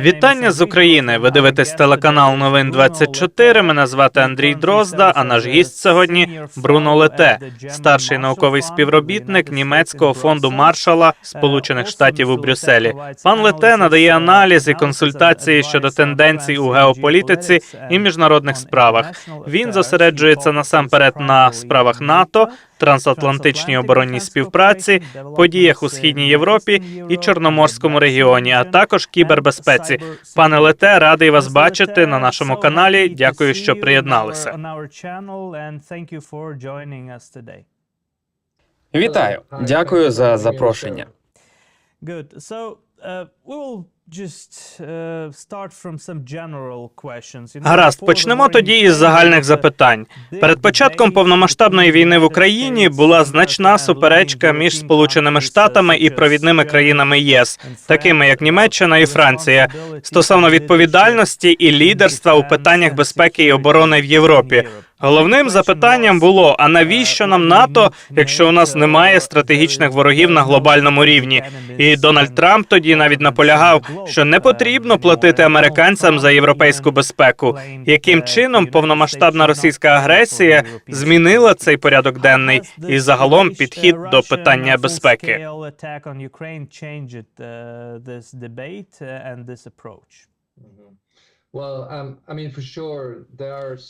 Вітання is з України. Ви дивитесь телеканал Новин is Bruno 24. Lete, Мене звати Андрій Дрозда. А наш гість сьогодні Бруно Лете, старший науковий співробітник німецького фонду Маршала Uh, Сполучених Штатів у. Брюсселі. Пан Лете надає uh, аналіз і консультації щодо тенденцій у геополітиці і міжнародних справах. Він зосереджується насамперед на справах НАТО, трансатлантичній оборонній співпраці, подіях у східній Європі і Чорноморському регіоні, а також кібербезпеці. Пане. Лете, радий вас бачити на нашому каналі. Дякую, що приєдналися. Вітаю, дякую за запрошення. Know, Гаразд, почнемо тоді із загальних запитань. Перед початком повномасштабної війни в Україні була значна суперечка між Сполученими Штатами і провідними країнами ЄС, такими як Німеччина і Франція, стосовно відповідальності і лідерства у питаннях безпеки і оборони в Європі. Головним запитанням було: а навіщо нам НАТО, якщо у нас немає стратегічних ворогів на глобальному рівні? І Дональд Трамп тоді навіть наполягав, що не потрібно платити американцям за європейську безпеку. Яким чином повномасштабна російська агресія змінила цей порядок денний і загалом підхід до питання безпеки?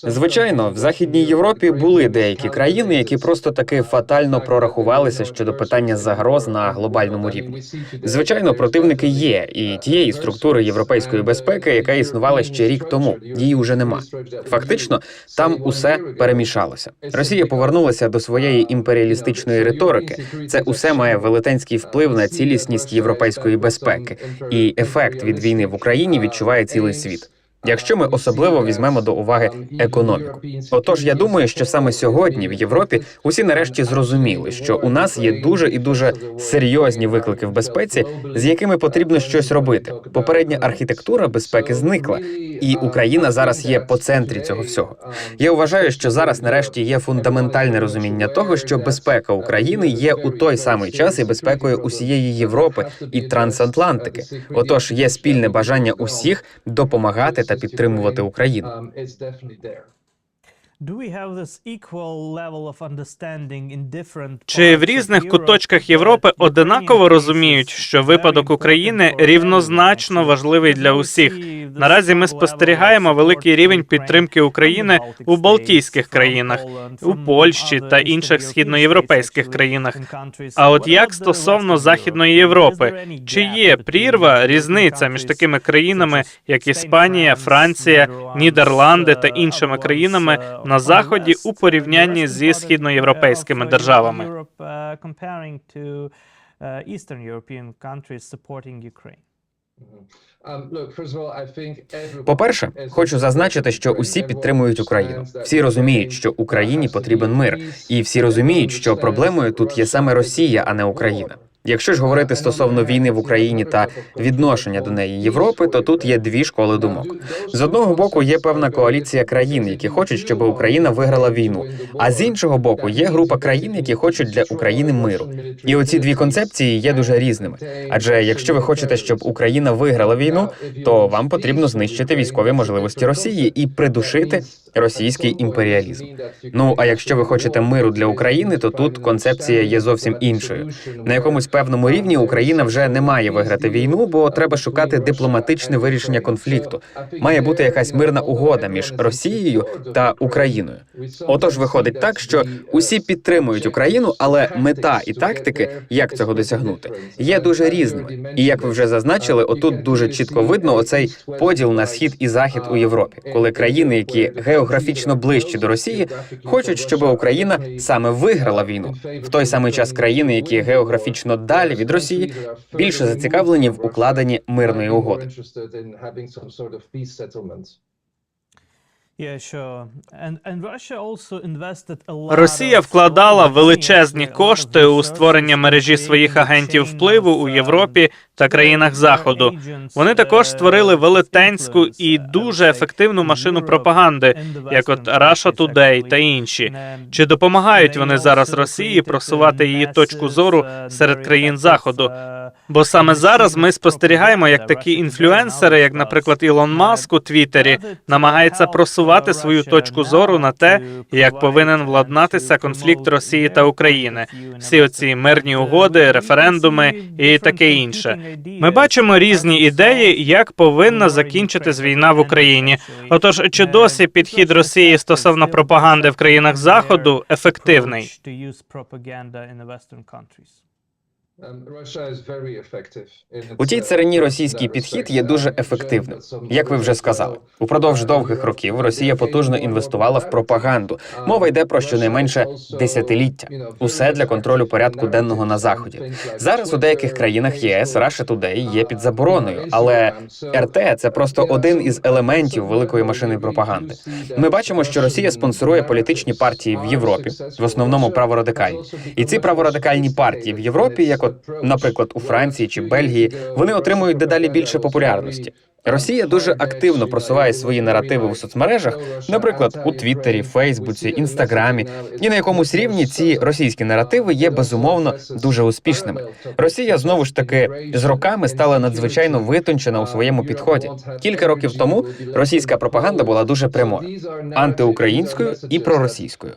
Звичайно, в Західній Європі були деякі країни, які просто таки фатально прорахувалися щодо питання загроз на глобальному рівні. Звичайно, противники є і тієї структури європейської безпеки, яка існувала ще рік тому. Її уже нема. Фактично, там усе перемішалося. Росія повернулася до своєї імперіалістичної риторики. Це усе має велетенський вплив на цілісність європейської безпеки, і ефект від війни в Україні відчуває цілий світ. Якщо ми особливо візьмемо до уваги економіку, отож я думаю, що саме сьогодні в Європі усі нарешті зрозуміли, що у нас є дуже і дуже серйозні виклики в безпеці, з якими потрібно щось робити. Попередня архітектура безпеки зникла, і Україна зараз є по центрі цього всього. Я вважаю, що зараз нарешті є фундаментальне розуміння того, що безпека України є у той самий час і безпекою усієї Європи і трансатлантики. Отож, є спільне бажання усіх допомагати та підтримувати Україну. Чи в різних куточках Європи одинаково розуміють, що випадок України рівнозначно важливий для усіх? Наразі ми спостерігаємо великий рівень підтримки України у Балтійських країнах, у Польщі та інших східноєвропейських країнах. А от як стосовно Західної Європи, чи є прірва різниця між такими країнами, як Іспанія, Франція, Нідерланди та іншими країнами на заході у порівнянні зі східноєвропейськими державами? По-перше, хочу зазначити, що усі підтримують Україну. Всі розуміють, що Україні потрібен мир, і всі розуміють, що проблемою тут є саме Росія, а не Україна. Якщо ж говорити стосовно війни в Україні та відношення до неї Європи, то тут є дві школи думок. З одного боку є певна коаліція країн, які хочуть, щоб Україна виграла війну. А з іншого боку є група країн, які хочуть для України миру. І оці дві концепції є дуже різними. Адже якщо ви хочете, щоб Україна виграла війну, то вам потрібно знищити військові можливості Росії і придушити російський імперіалізм. Ну а якщо ви хочете миру для України, то тут концепція є зовсім іншою. На якомусь певному рівні Україна вже не має виграти війну, бо треба шукати дипломатичне вирішення конфлікту. Має бути якась мирна угода між Росією та Україною. Отож, виходить так, що усі підтримують Україну, але мета і тактики, як цього досягнути, є дуже різними. І як ви вже зазначили, отут дуже чітко видно оцей поділ на схід і захід у Європі, коли країни, які географічно ближчі до Росії, хочуть, щоб Україна саме виграла війну, в той самий час країни, які географічно далі від Росії, більше зацікавлені в укладенні мирної угоди. Росія вкладала величезні кошти у створення мережі своїх агентів впливу у Європі та країнах Заходу. Вони також створили велетенську і дуже ефективну машину пропаганди, як от Russia Today та інші. Чи допомагають вони зараз Росії просувати її точку зору серед країн Заходу? Бо саме зараз ми спостерігаємо, як такі інфлюенсери, як, наприклад, Ілон Маск у Твіттері, намагається просувати свою точку зору на те, як повинен владнатися конфлікт Росії та України, всі оці мирні угоди, референдуми і таке інше. Ми бачимо різні ідеї, як повинна закінчитись війна в Україні. Отож, чи досі підхід Росії стосовно пропаганди в країнах Заходу ефективний? У тій царині російський підхід є дуже ефективним. Як ви вже сказали, упродовж довгих років Росія потужно інвестувала в пропаганду. Мова йде про щонайменше десятиліття. Усе для контролю порядку денного на заході. Зараз у деяких країнах ЄС Russia Today є під забороною, але РТ це просто один із елементів великої машини пропаганди. Ми бачимо, що Росія спонсорує політичні партії в Європі, в основному праворадикальні. І ці праворадикальні партії в Європі, як от, наприклад, у Франції чи Бельгії, вони отримують дедалі більше популярності. Росія дуже активно просуває свої наративи у соцмережах, наприклад, у Твіттері, Фейсбуці, Інстаграмі. І на якомусь рівні ці російські наративи є безумовно дуже успішними. Росія знову ж таки з роками стала надзвичайно витончена у своєму підході. Кілька років тому російська пропаганда була дуже прямою, антиукраїнською і проросійською.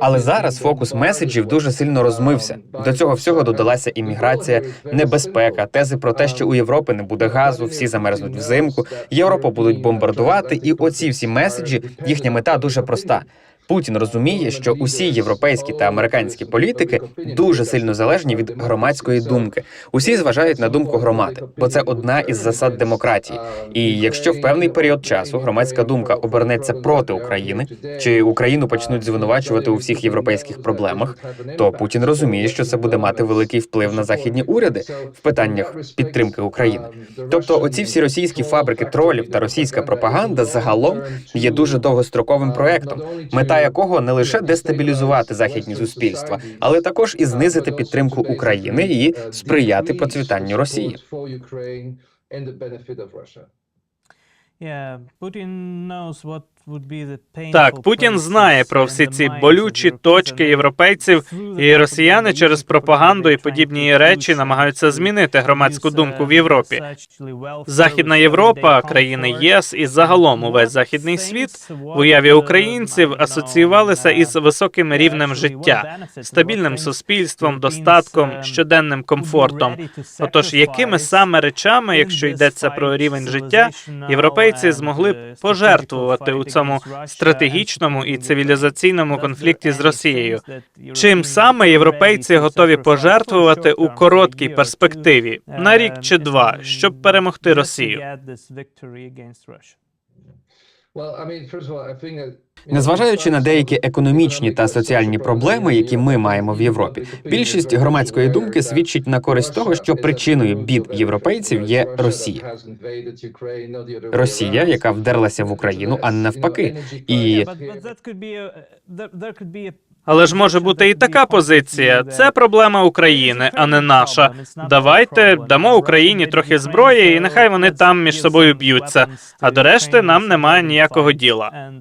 Але зараз фокус меседжів дуже сильно розмився. До цього всього додалася імміграція, небезпека, тези про те, що у Європи не буде газу, всі замерзнуть взимку, Європу будуть бомбардувати, і оці всі меседжі їхня мета дуже проста. Путін розуміє, що усі європейські та американські політики дуже сильно залежні від громадської думки. Усі зважають на думку громади, бо це одна із засад демократії. І якщо в певний період часу громадська думка обернеться проти України, чи Україну почнуть звинувачувати у всіх європейських проблемах, то Путін розуміє, що це буде мати великий вплив на західні уряди в питаннях підтримки України. Тобто, оці всі російські фабрики тролів та російська пропаганда загалом є дуже довгостроковим проектом, мета якого не лише дестабілізувати західні суспільства, але також і знизити підтримку України і сприяти процвітанню Росії. Так, Путін знає про всі ці болючі точки європейців, і росіяни через пропаганду і подібні речі намагаються змінити громадську думку в Європі. Західна Європа, країни ЄС і загалом увесь західний світ в уяві українців асоціювалися із високим рівнем життя, стабільним суспільством, достатком, щоденним комфортом. Отож, якими саме речами, якщо йдеться про рівень життя, європейці змогли б пожертвувати у цьому стратегічному і цивілізаційному конфлікті з Росією? Чим саме європейці готові пожертвувати у короткій перспективі на рік чи два, щоб перемогти Росію? Незважаючи на деякі економічні та соціальні проблеми, які ми маємо в Європі, більшість громадської думки свідчить на користь того, що причиною бід європейців є Росія. Росія, яка вдерлася в Україну, а не навпаки. І Але ж може бути і така позиція. Це проблема України, а не наша. Давайте дамо Україні трохи зброї, і нехай вони там між собою б'ються. А до решти нам немає ніякого діла.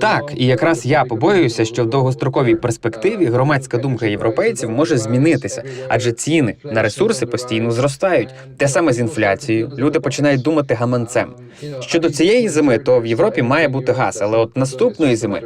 Так, і якраз я побоююся, що в довгостроковій перспективі громадська думка європейців може змінитися, адже ціни на ресурси постійно зростають. Те саме з інфляцією. Люди починають думати гаманцем. Щодо цієї зими, то в Європі має бути газ, але от наступної зими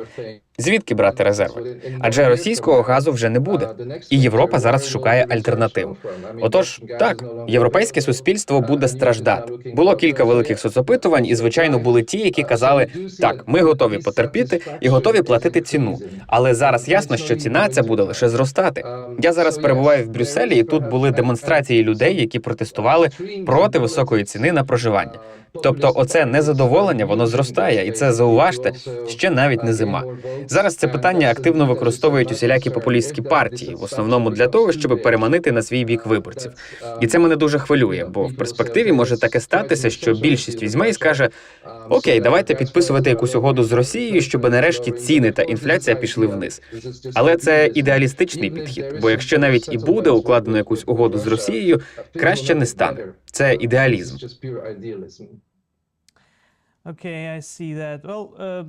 звідки брати резерви? Адже російського газу вже не буде, і Європа зараз шукає альтернативу. Отож, так, європейське суспільство буде страждати. Було кілька великих соцопитувань, і звичайно були ті, які казали, так, ми готові потерпіти і готові платити ціну. Але зараз ясно, що ціна ця буде лише зростати. Я зараз перебуваю в Брюсселі, і тут були демонстрації людей, які протестували проти високої ціни на проживання. Тобто, оце незадоволення воно зростає, і це зауважте ще навіть не зима. Зараз це питання активно використовують усілякі популістські партії, в основному для того, щоб переманити на свій бік виборців. І це мене дуже хвилює, бо в перспективі може таке статися, що більшість візьме і скаже: Окей, давайте підписувати якусь угоду з Росією, щоб нарешті ціни та інфляція пішли вниз. Але це ідеалістичний підхід, бо якщо навіть і буде укладено якусь угоду з Росією, краще не стане. Це ідеалізм. Okay, I see that. Well, uh,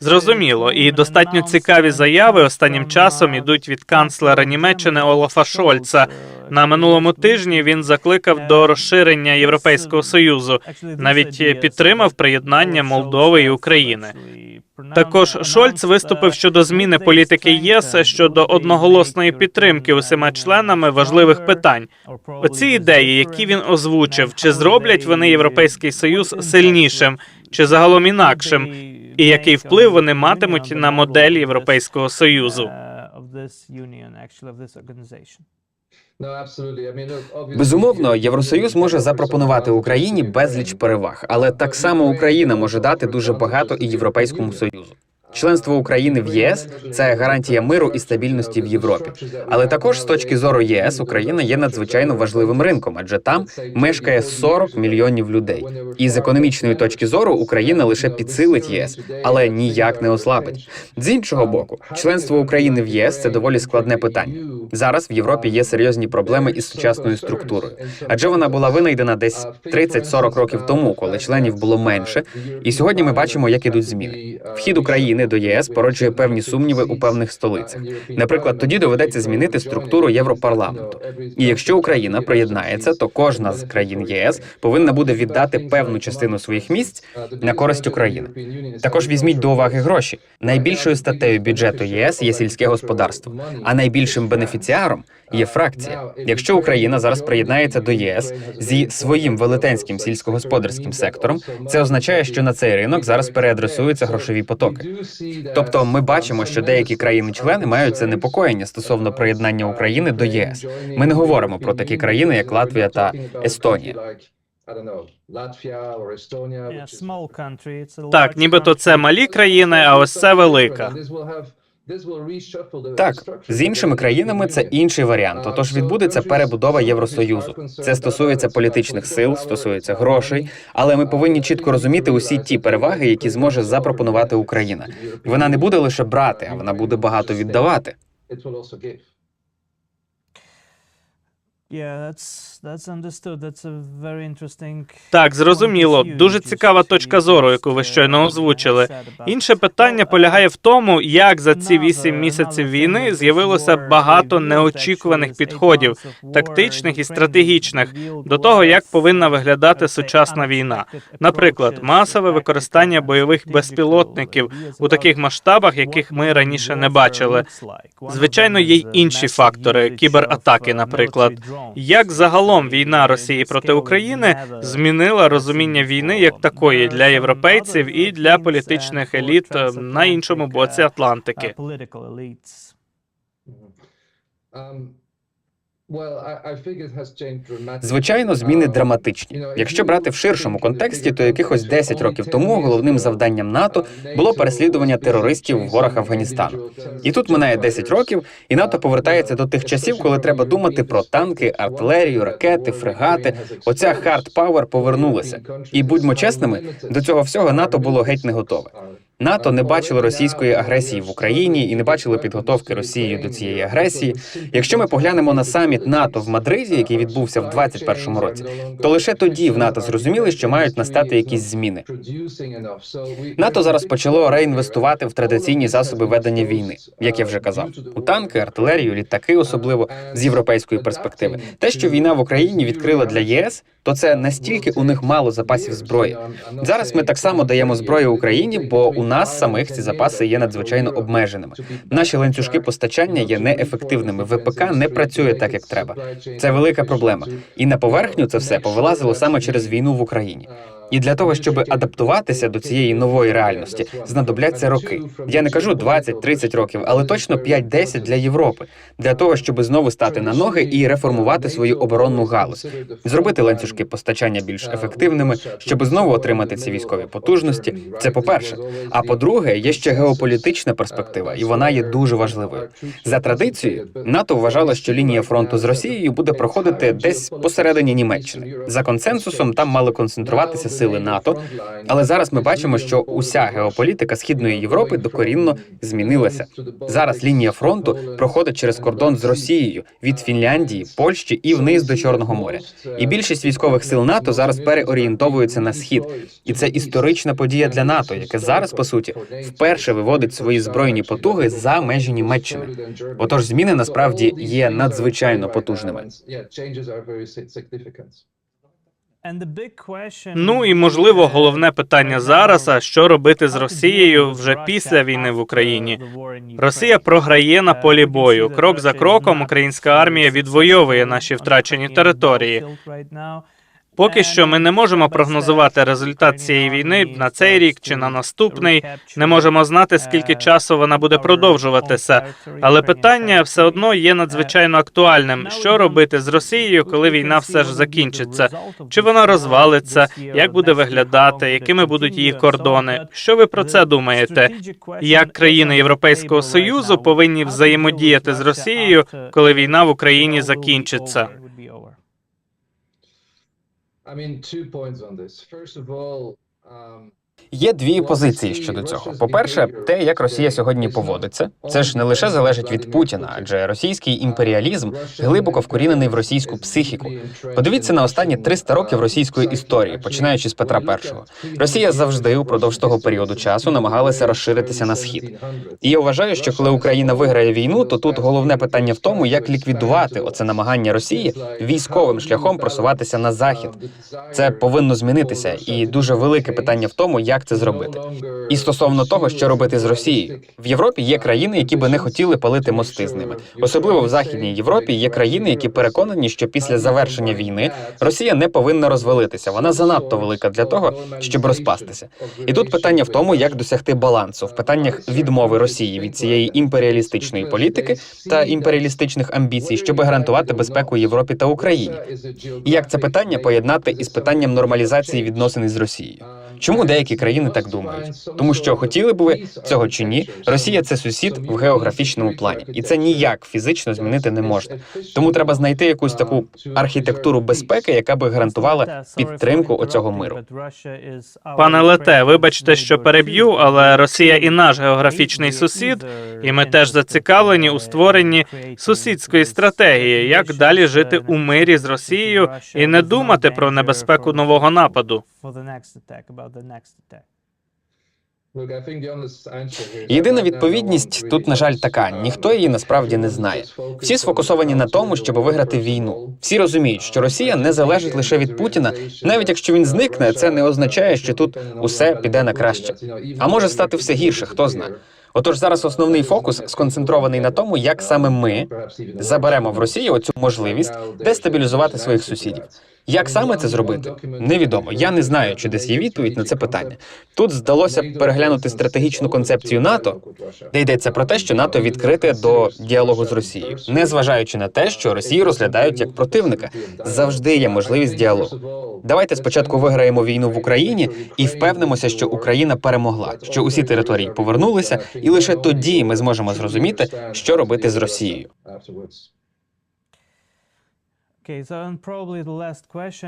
Зрозуміло, і достатньо цікаві заяви останнім часом ідуть від канцлера Німеччини Олафа Шольца. На минулому тижні він закликав до розширення Європейського союзу. навіть підтримав приєднання Молдови і України. Також Шольц виступив щодо зміни політики ЄС щодо одноголосної підтримки усіма членами важливих питань. Оці ідеї, які він озвучив, чи зроблять вони європейський союз сильнішим, чи загалом інакшим, і який вплив вони матимуть на модель Європейського союзу. Безумовно, Євросоюз може запропонувати Україні безліч переваг, але так само Україна може дати дуже багато і Європейському Союзу. Членство України в ЄС це гарантія миру і стабільності в Європі. Але також з точки зору ЄС Україна є надзвичайно важливим ринком, адже там мешкає 40 мільйонів людей. І з економічної точки зору Україна лише підсилить ЄС, але ніяк не ослабить. З іншого боку, членство України в ЄС це доволі складне питання. Зараз в Європі є серйозні проблеми із сучасною структурою, адже вона була винайдена десь 30-40 років тому, коли членів було менше. І сьогодні ми бачимо, як ідуть зміни. Вхід України до ЄС породжує певні сумніви у певних столицях. Наприклад, тоді доведеться змінити структуру Європарламенту. І якщо Україна приєднається, то кожна з країн ЄС повинна буде віддати певну частину своїх місць на користь України. Також візьміть до уваги гроші. Найбільшою статтею бюджету ЄС є сільське господарство, а найбільшим бенефіціаром є фракція. Якщо Україна зараз приєднається до ЄС зі своїм велетенським сільськогосподарським сектором, це означає, що на цей ринок зараз переадресуються грошові потоки. Тобто, ми бачимо, що деякі країни-члени мають занепокоєння стосовно приєднання України до ЄС. Ми не говоримо про такі країни, як Латвія та Естонія. Так, нібито це малі країни, а ось це велика. Так, з іншими країнами це інший варіант. Отож відбудеться перебудова Євросоюзу. Це стосується політичних сил, стосується грошей, але ми повинні чітко розуміти усі ті переваги, які зможе запропонувати Україна. Вона не буде лише брати, а вона буде багато віддавати. Так, зрозуміло. Дуже цікава точка зору, яку ви щойно озвучили. Інше питання полягає в тому, як за ці вісім місяців війни з'явилося багато неочікуваних підходів, тактичних і стратегічних, до того, як повинна виглядати сучасна війна. Наприклад, масове використання бойових безпілотників у таких масштабах, яких ми раніше не бачили. Звичайно, є й інші фактори кібератаки, наприклад. Як загалом війна Росії проти України змінила розуміння війни як такої для європейців і для політичних еліт е, на іншому боці Атлантики? Звичайно, зміни драматичні. Якщо брати в ширшому контексті, то якихось 10 років тому головним завданням НАТО було переслідування терористів в горах Афганістану. І тут минає 10 років, і НАТО повертається до тих часів, коли треба думати про танки, артилерію, ракети, фрегати. Оця хард пауер повернулася. І будьмо чесними, до цього всього НАТО було геть не готове. НАТО не бачило російської агресії в Україні і не бачило підготовки Росією до цієї агресії. Якщо ми поглянемо на саміт НАТО в Мадриді, який відбувся в 2021 році, то лише тоді в НАТО зрозуміли, що мають настати якісь зміни. НАТО зараз почало реінвестувати в традиційні засоби ведення війни, як я вже казав, у танки, артилерію, літаки, особливо з європейської перспективи. Те, що війна в Україні відкрила для ЄС, то це настільки у них мало запасів зброї. Зараз ми так само даємо зброю Україні, бо у нас самих ці запаси є надзвичайно обмеженими. Наші ланцюжки постачання є неефективними. ВПК не працює так, як треба. Це велика проблема. І на поверхню це все повилазило саме через війну в Україні. І для того, щоб адаптуватися до цієї нової реальності, знадобляться роки. Я не кажу 20-30 років, але точно 5-10 для Європи, для того, щоб знову стати на ноги і реформувати свою оборонну галузь, зробити ланцюжки постачання більш ефективними, щоб знову отримати ці військові потужності. Це по-перше. А по-друге, є ще геополітична перспектива, і вона є дуже важливою. За традицією, НАТО вважало, що лінія фронту з Росією буде проходити десь посередині Німеччини. За консенсусом там мали концентруватися сили НАТО. Але зараз ми бачимо, що уся геополітика східної Європи докорінно змінилася. Зараз лінія фронту проходить через кордон з Росією від Фінляндії, Польщі і вниз до Чорного моря. І більшість військових сил НАТО зараз переорієнтовуються на схід. І це історична подія для НАТО, яке зараз по суті вперше виводить свої збройні потуги за межі Німеччини. Отож, зміни насправді є надзвичайно потужними. Ну і можливо, головне питання зараз: а що робити з Росією вже після війни в Україні? Росія програє на полі бою. Крок за кроком українська армія відвоює наші втрачені території. Поки що ми не можемо прогнозувати результат цієї війни на цей рік чи на наступний. Не можемо знати, скільки часу вона буде продовжуватися. Але питання все одно є надзвичайно актуальним: що робити з Росією, коли війна все ж закінчиться? Чи вона розвалиться? Як буде виглядати? Якими будуть її кордони? Що ви про це думаєте? Як країни Європейського союзу повинні взаємодіяти з Росією, коли війна в Україні закінчиться? I mean, two points on this. First of all, um, Є дві позиції щодо цього. По-перше, те, як Росія сьогодні поводиться, це ж не лише залежить від Путіна, адже російський імперіалізм глибоко вкорінений в російську психіку. Подивіться на останні 300 років російської історії, починаючи з Петра І. Росія завжди упродовж того періоду часу намагалася розширитися на схід. І я вважаю, що коли Україна виграє війну, то тут головне питання в тому, як ліквідувати оце намагання Росії військовим шляхом просуватися на захід. Це повинно змінитися, і дуже велике питання в тому, як це зробити. І стосовно того, що робити з Росією, в Європі є країни, які би не хотіли палити мости з ними. Особливо в Західній Європі є країни, які переконані, що після завершення війни Росія не повинна розвалитися. Вона занадто велика для того, щоб розпастися. І тут питання в тому, як досягти балансу в питаннях відмови Росії від цієї імперіалістичної політики та імперіалістичних амбіцій, щоб гарантувати безпеку Європі та Україні. І як це питання поєднати із питанням нормалізації відносин із Росією? Чому деякі країни так думають? Тому що хотіли б ви цього чи ні, Росія це сусід в географічному плані, і це ніяк фізично змінити не можна. Тому треба знайти якусь таку архітектуру безпеки, яка би гарантувала підтримку оцього миру. Пане Лете, вибачте, що переб'ю, але Росія і наш географічний сусід, і ми теж зацікавлені у створенні сусідської стратегії, як далі жити у мирі з Росією і не думати про небезпеку нового нападу. Єдина відповідність тут, на жаль, така: ніхто її насправді не знає. Всі сфокусовані на тому, щоб виграти війну. Всі розуміють, що Росія не залежить лише від Путіна. Навіть якщо він зникне, це не означає, що тут усе піде на краще. А може стати все гірше, хто знає. Отож, зараз основний фокус сконцентрований на тому, як саме ми заберемо в Росії оцю можливість дестабілізувати своїх сусідів. Як саме це зробити? Невідомо. Я не знаю, чи десь є відповідь на це питання. Тут здалося переглянути стратегічну концепцію НАТО, де йдеться про те, що НАТО відкрите до діалогу з Росією, незважаючи на те, що Росію розглядають як противника. Завжди є можливість діалогу. Давайте спочатку виграємо війну в Україні і впевнимося, що Україна перемогла, що усі території повернулися, і лише тоді ми зможемо зрозуміти, що робити з Росією.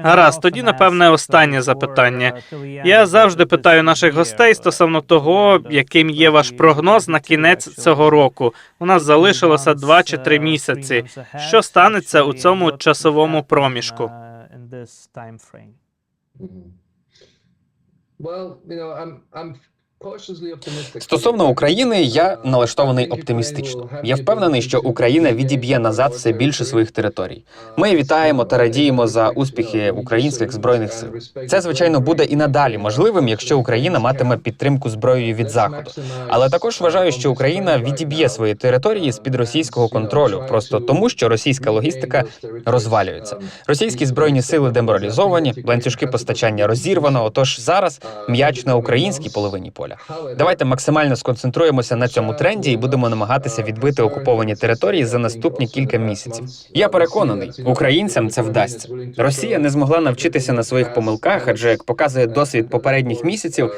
Гаразд, тоді напевне останнє запитання. Я завжди питаю наших гостей стосовно того, яким є ваш прогноз на кінець цього року. У нас залишилося два чи три місяці. Що станеться у цьому часовому проміжку? Стосовно України, я налаштований оптимістично. Я впевнений, що Україна відіб'є назад все більше своїх територій. Ми вітаємо та радіємо за успіхи українських збройних сил. Це звичайно буде і надалі можливим, якщо Україна матиме підтримку зброєю від заходу. Але також вважаю, що Україна відіб'є свої території з під російського контролю, просто тому, що російська логістика розвалюється. Російські збройні сили деморалізовані, ланцюжки постачання розірвано. Отож зараз м'яч на українській половині поля. Давайте максимально сконцентруємося на цьому тренді і будемо намагатися відбити окуповані території за наступні кілька місяців. Я переконаний, українцям це вдасться. Росія не змогла навчитися на своїх помилках, адже як показує досвід попередніх місяців,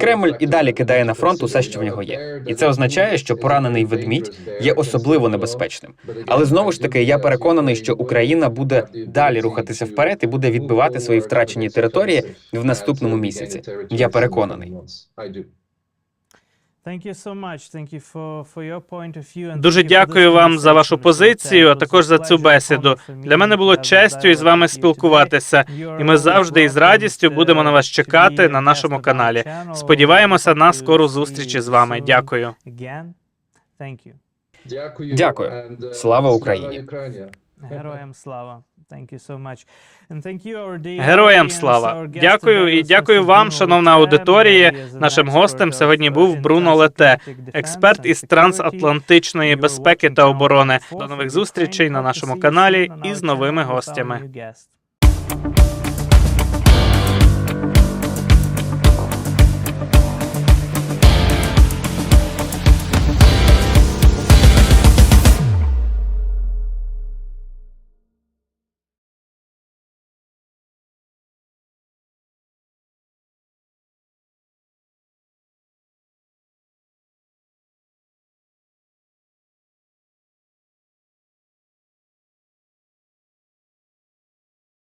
Кремль і далі кидає на фронт усе, що в нього є. І це означає, що поранений ведмідь є особливо небезпечним. Але знову ж таки, я переконаний, що Україна буде далі рухатися вперед і буде відбивати свої втрачені території в наступному місяці. Я переконаний. Дуже дякую вам за вашу позицію, а також за цю бесіду. Для мене було честю із вами спілкуватися, і ми завжди із радістю будемо на вас чекати на нашому каналі. Сподіваємося на скору зустріч із вами. Дякую. You. Дякую. Слава Україні. Героям слава. Героям слава! Дякую і дякую вам, шановна аудиторія. Нашим гостем сьогодні uh, був Бруно Лете, експерт із трансатлантичної безпеки та оборони. 24 До нових зустрічей на нашому каналі our із новими гостями.